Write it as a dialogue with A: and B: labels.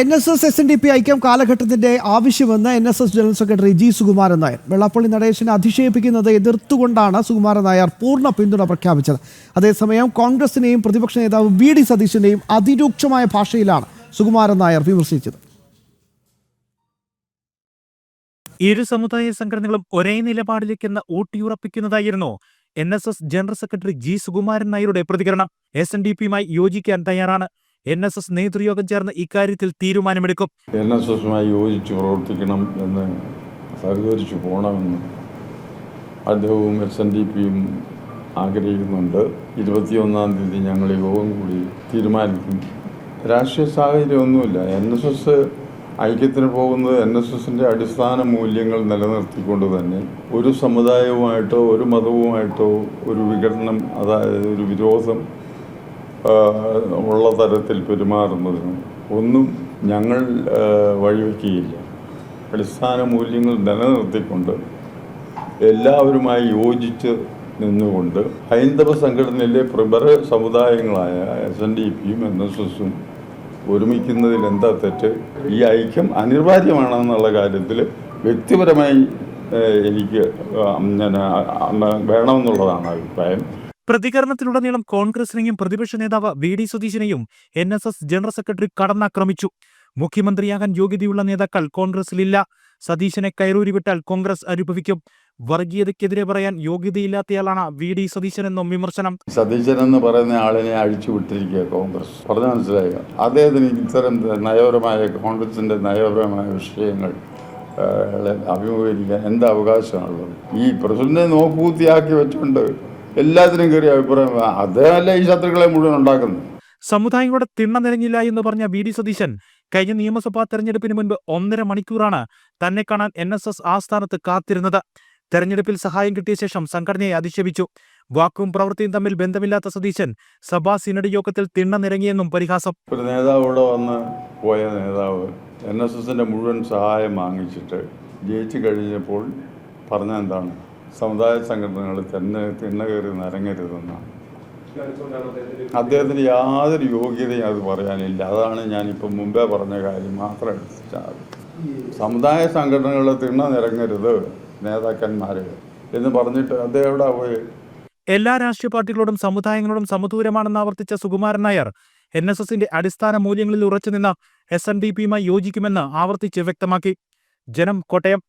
A: N S S S N D P ഐക്യം കാലഘട്ടത്തിന്റെ ആവശ്യമെന്ന് N S S general secretary G Sukumaran Nair. Vellappally നടേശനെ അധിക്ഷേപിക്കുന്നത് എതിർത്തുകൊണ്ടാണ് സുകുമാരൻ നായർ പൂർണ പിന്തുണ പ്രഖ്യാപിച്ചത്. അതേസമയം കോൺഗ്രസിനെയും പ്രതിപക്ഷ നേതാവ് വി ഡി സതീശനെയും അതിരൂക്ഷമായ ഭാഷയിലാണ് സുകുമാരൻ നായർ വിമർശിച്ചത്.
B: ഇരു സമുദായ സംഘടനകളും ഒരേ നിലപാടിലേക്കെന്ന് ഊട്ടിയുറപ്പിക്കുന്നതായിരുന്നു N S S general secretary G Sukumaran നായരുടെ പ്രതികരണം. എസ് എൻ ഡി പിയുമായി യോജിക്കാൻ തയ്യാറാണ് എൻ എസ് എസ് നേതൃയോഗം ചേർന്ന് ഇക്കാര്യത്തിൽ തീരുമാനമെടുക്കും.
C: എൻ എസ് എസുമായി യോജിച്ച് പ്രവർത്തിക്കണം എന്ന് സഹകരിച്ചു പോകണമെന്ന് അദ്ദേഹവും എസ് എൻ ഡി പിയും ആഗ്രഹിക്കുന്നുണ്ട്. ഇരുപത്തിയൊന്നാം തീയതി ഞങ്ങൾ യോഗം കൂടി തീരുമാനിക്കും. രാഷ്ട്രീയ സാഹചര്യമൊന്നുമില്ല. എൻ എസ് എസ് ഐക്യത്തിന് പോകുന്നത് എൻ എസ് എസിന്റെ അടിസ്ഥാന മൂല്യങ്ങൾ നിലനിർത്തിക്കൊണ്ട് തന്നെ ഒരു സമുദായവുമായിട്ടോ ഒരു മതവുമായിട്ടോ ഒരു വിഘടനം അതായത് ഒരു വിരോധം ഉള്ള തരത്തിൽ പെരുമാറുന്നതിനും ഒന്നും ഞങ്ങൾ വഴിവെക്കുകയില്ല. അടിസ്ഥാന മൂല്യങ്ങൾ നിലനിർത്തിക്കൊണ്ട് എല്ലാവരുമായി യോജിച്ച് നിന്നുകൊണ്ട് ഹൈന്ദവ സംഘടനയിലെ പ്രബല സമുദായങ്ങളായ എസ് എൻ ഡി പിയും എൻ എസ് എസും ഒരുമിക്കുന്നതിൽ എന്താ തെറ്റ്? ഈ ഐക്യം അനിവാര്യമാണെന്നുള്ള കാര്യത്തിൽ വ്യക്തിപരമായി എനിക്ക് വേണമെന്നുള്ളതാണ് അഭിപ്രായം.
B: പ്രതികരണത്തിലുടനീളം കോൺഗ്രസിനെയും പ്രതിപക്ഷ നേതാവ് V D സതീശനെയും N S S general secretary കടന്നാക്രമിച്ചു. മുഖ്യമന്ത്രിയാകാൻ യോഗ്യതയുള്ള നേതാക്കൾ കോൺഗ്രസിലില്ല. സതീശനെ കയറൂരി വിട്ടാൽ കോൺഗ്രസ് അനുഭവിക്കും. വർഗീയതയ്ക്കെതിരെ പറയാൻ യോഗ്യതയില്ലാത്തയാളാണ് വി ഡി സതീശൻ എന്നും വിമർശനം.
C: സതീശൻ എന്ന് പറയുന്ന ആളിനെ അഴിച്ചു വിട്ടിരിക്കുക കോൺഗ്രസ്. പറഞ്ഞു മനസ്സിലായോ? അദ്ദേഹത്തിന് ഇത്തരം നയപരമായ കോൺഗ്രസിന്റെ നയപരമായ വിഷയങ്ങൾ അഭിമുഖീകരിക്കാൻ എന്ത് അവകാശമാണുള്ളത് ഈ പ്രസിഡന്റിനെ നോക്കുകൂത്തിയാക്കി വെച്ചുകൊണ്ട് എല്ലാത്തിനും കയറി അഭിപ്രായം. അതല്ല ഈ ശത്രുക്കളെ മുഴുവൻ ഉണ്ടാക്കുന്നത്?
B: സമുദായങ്ങളുടെ തിണ്ണ നിറഞ്ഞില്ല എന്ന് പറഞ്ഞ വി ഡി സതീശൻ കഴിഞ്ഞ നിയമസഭാ തെരഞ്ഞെടുപ്പിന് മുൻപ് ഒന്നര മണിക്കൂറാണ് തന്നെ കാണാൻ എൻ എസ് എസ് ആസ്ഥാനത്ത് കാത്തിരുന്നത്. തെരഞ്ഞെടുപ്പിൽ സഹായം കിട്ടിയ ശേഷം സംഘടനയെ അധിക്ഷേപിച്ചു. വാക്കും പ്രവൃത്തിയും തമ്മിൽ ബന്ധമില്ലാത്ത സതീശൻ സഭാ സിനഡ് യോഗത്തിൽ തിണ്ണ നിറങ്ങിയെന്നും പരിഹാസം.
C: ഒരു നേതാവ് ഇവിടെ വന്ന് പോയ നേതാവ് എൻ എസ് എസിന്റെ മുഴുവൻ സഹായം വാങ്ങിച്ചിട്ട് ജയിച്ചു കഴിഞ്ഞപ്പോൾ പറഞ്ഞ എന്താണ്? സമുദായ സംഘടനകൾ തന്നെ തിണ്ണ കയറി നിരങ്ങരുതെന്നാണ് അദ്ദേഹത്തിന് യാതൊരു യോഗ്യതയും അത് പറയാനില്ല. അതാണ് ഞാനിപ്പം മുമ്പേ പറഞ്ഞ കാര്യം. മാത്രം എടുത്തിച്ചാൽ സമുദായ സംഘടനകളുടെ തിണ്ണ നിരങ്ങരുത് നേതാക്കന്മാർ എന്ന് പറഞ്ഞിട്ട് അദ്ദേഹം എവിടെ പോയി?
B: എല്ലാ രാഷ്ട്രീയ പാർട്ടികളോടും സമുദായങ്ങളോടും സമദൂരമാണെന്ന് ആവർത്തിച്ച സുകുമാരൻ നായർ എൻ എസ് എസിന്റെ അടിസ്ഥാന മൂല്യങ്ങളിൽ ഉറച്ചുനിന്ന എസ് എൻ ഡി പിയുമായി യോജിക്കുമെന്ന് ആവർത്തിച്ച് വ്യക്തമാക്കി. ജനം കോട്ടയം.